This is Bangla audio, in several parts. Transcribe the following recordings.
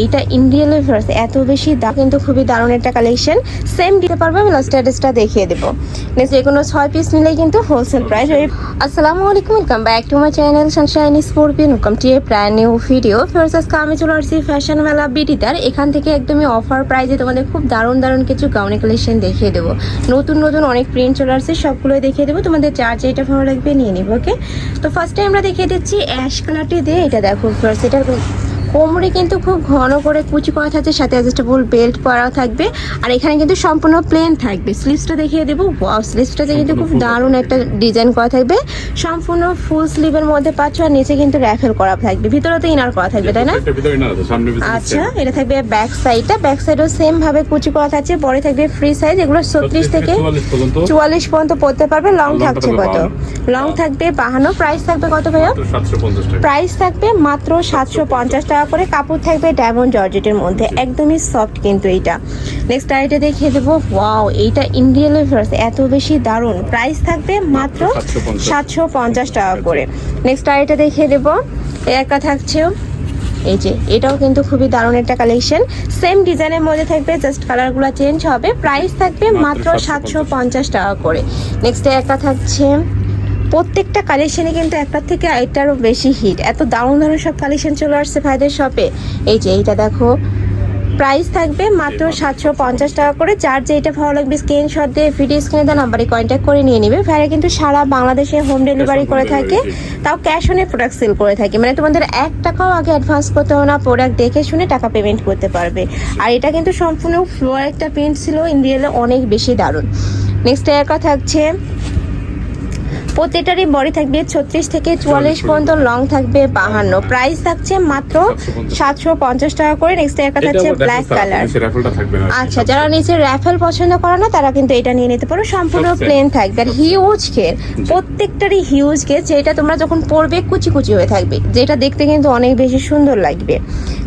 এইটা ইন্ডিয়ান ফেয়ার্স এত বেশি দাম কিন্তু খুবই দারুণ একটা কালেকশন সেম দিতে পারব, আমি লাস্ট অ্যাড্রেসটা দেখিয়ে দেবো। নেক্সট যে কোনো ছয় পিস নিলেই কিন্তু হোলসেল প্রাইস আসসালামু আলাইকুম welcome back to my channel sunshine স্পোর্পিন welcome to a প্রায় নিউ ভিডিও আজকে আমি চলে আসছি ফ্যাশন মেলা বিডিটার এখান থেকে একদমই অফার প্রাইজে তোমাদের খুব দারুণ দারুণ কিছু গাউনি কালেকশন দেখিয়ে দেবো। নতুন নতুন অনেক প্রিন্ট চলে আসছে, সবগুলোই দেখিয়ে দেবো। তোমাদের চার যেটা ভালো লাগবে নিয়ে নিবো ওকে তো ফার্স্টে আমরা দেখিয়ে দিচ্ছি অ্যাশ কালারটি দিয়ে। এটা দেখো ফার্স্ট এটার কোমরে কিন্তু খুব ঘন করে কুচি করা থাকছে সাথে অ্যাডজাস্টেবল বেল্ট পরা থাকবে। আর এখানে কিন্তু সম্পূর্ণ প্লেন থাকবে। স্লিভসটা দেখিয়ে দেবো। ওয়াও স্লিভসটাতে কিন্তু খুব দারুণ একটা ডিজাইন করা থাকবে। সম্পূর্ণ ফুল স্লিভের মধ্যে পাচ্ছ আর নিচে কিন্তু র্যাফেল করা থাকবে। ভিতরে তো ইনার করা থাকবে তাই না? আচ্ছা এটা থাকবে ব্যাক সাইডটা ব্যাক সাইডও সেম ভাবে কুচি করা থাকছে। পরে থাকবে ফ্রি সাইজ এগুলো ছত্রিশ থেকে চুয়াল্লিশ পর্যন্ত। পড়তে পারবে। লং থাকছে কত? লং থাকবে বাহানো প্রাইস থাকবে কত ভাইয়া? প্রাইস থাকবে মাত্র সাতশো পঞ্চাশ টাকা। করে কাপড় থাকবে ডায়মন্ড জর্জেটের মধ্যে। একদমই সফট কিন্তু এইটা। নেক্সট আইটা দেখিয়ে দেবো। ওয়াও এইটা ইন্ডিয়ান ফেয়ার্স এত বেশি দারুণ। প্রাইস থাকবে মাত্র সাতশো পঞ্চাশ। টাকা করে। নেক্সট আইটা দেখিয়ে দেবো। এই একটা থাকছে। এই যে এটাও কিন্তু খুবই দারুণ একটা কালেকশন সেম ডিজাইনের মধ্যে থাকবে জাস্ট কালারগুলো চেঞ্জ হবে। প্রাইস থাকবে মাত্র মাত্র সাতশো পঞ্চাশ। টাকা করে। নেক্সট একটা থাকছে। প্রত্যেকটা কালেকশনে কিন্তু একটার থেকে আরেকটারও বেশি হিট এত দারুণ দারুণ সব কালেকশন চলে আসছে ভাইদের শপে এই যে এইটা দেখো প্রাইস থাকবে মাত্র সাতশো পঞ্চাশ টাকা করে। যার যেটা ভালো লাগবে স্ক্রিনশট দিয়ে ভিডিও স্ক্রিনে দেওয়া নাম্বারে কন্ট্যাক্ট করে নিয়ে নেবে। ভাইরা কিন্তু সারা বাংলাদেশে হোম ডেলিভারি করে থাকে তাও ক্যাশ অনে প্রোডাক্ট সেল করে থাকে। মানে তোমাদের এক টাকাও আগে অ্যাডভান্স করতে হবে না প্রোডাক্ট দেখে শুনে টাকা পেমেন্ট করতে পারবে। আর এটা কিন্তু সম্পূর্ণ ফ্লোর একটা প্রিন্ট ছিল ইন্ডিয়ালে অনেক বেশি দারুণ। নেক্সট একা থাকছে প্রত্যেকটারই বডি থাকবে ছত্রিশ থেকে চুয়াল্লিশ পর্যন্ত লং থাকবে বাহান্ন। প্রাইস থাকছে মাত্র সাতশো পঞ্চাশ। টাকা করে। নেক্সট একটা থাকছে ব্ল্যাক কালার আচ্ছা যারা নিচে র্যাফেল পছন্দ করে না তারা কিন্তু এটা নিয়ে নিতে পারো। সম্পূর্ণ প্লেন থাকবে। আর হিউজ কের প্রত্যেকটারই হিউজ কের যেটা তোমরা যখন পরবে কুচি কুচি হয়ে থাকবে। যেটা দেখতে কিন্তু অনেক বেশি সুন্দর লাগবে।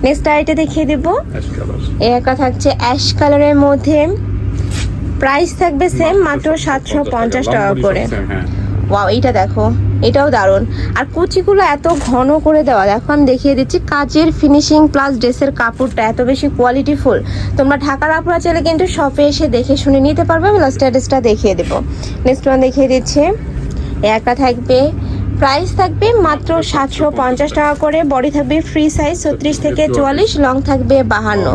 নেক্সট আইটা দেখিয়ে দেবো। একটা থাকছে অ্যাশ কালারের মধ্যে। প্রাইস থাকবে সেম মাত্র সাতশো পঞ্চাশ টাকা করে। ওয়াও এইটা দেখো। এটাও দারুণ। আর কুচিগুলো এত ঘন করে দেওয়া, দেখো আমি দেখিয়ে দিচ্ছি, কাজের ফিনিশিং প্লাস ড্রেসের কাপড়টা এত বেশি কোয়ালিটি ফুল তোমরা ঢাকার আপুরা চাইলে কিন্তু শপে এসে দেখে শুনে নিতে পারবে, আমি লাস্ট অ্যাড্রেসটা দেখিয়ে দেবো। নেক্সট ওয়ান দেখিয়ে দিচ্ছি। একটা থাকবে। প্রাইস থাকবে মাত্র সাতশো পঞ্চাশ টাকা করে বডি থাকবে ফ্রি সাইজ ছত্রিশ থেকে চুয়াল্লিশ লং থাকবে বাহান্ন।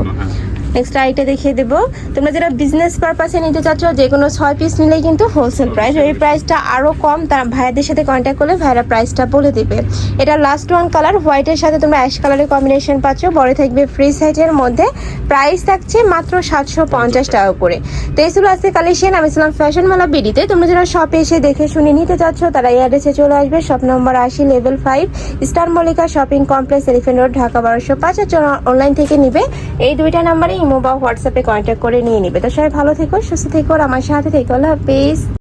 নেক্সট আইটা দেখিয়ে দেবো। তোমরা যারা বিজনেস পারপাসে নিতে চাচ্ছ যে কোনো ছয় পিস নিলেই কিন্তু হোলসেল প্রাইস ওই প্রাইসটা আরও কম, তার ভাইয়াদের সাথে কন্ট্যাক্ট করলে ভাইরা প্রাইসটা বলে দেবে। এটা লাস্ট ওয়ান কালার হোয়াইটের সাথে তোমরা অ্যাশ কালারের কম্বিনেশন পাচ্ছ। বড় থাকবে ফ্রি সাইজের মধ্যে। প্রাইস থাকছে মাত্র সাতশো পঞ্চাশ টাকা করে। তো ছিল আজকে কালেকশন আমি ছিলাম ফ্যাশন মেলা বিডিতে। তোমরা যারা শপে এসে দেখে শুনে নিতে চাচ্ছ, তারা এই অ্যাড্রেসে চলে আসবে। শপ নম্বর আশি level five star Mallika shopping complex elephant road Dhaka বারোশো পাঁচ। অনলাইন থেকে নিবে, এই দুইটা নাম্বারে ইমো বা হোয়াটসঅ্যাপে কন্ট্যাক্ট করে নিয়ে নিবে। তো সবাই ভালো থেকো, সুস্থ থেকো, আর আমার সাথে থেকো। আল্লাহ হাফিজ।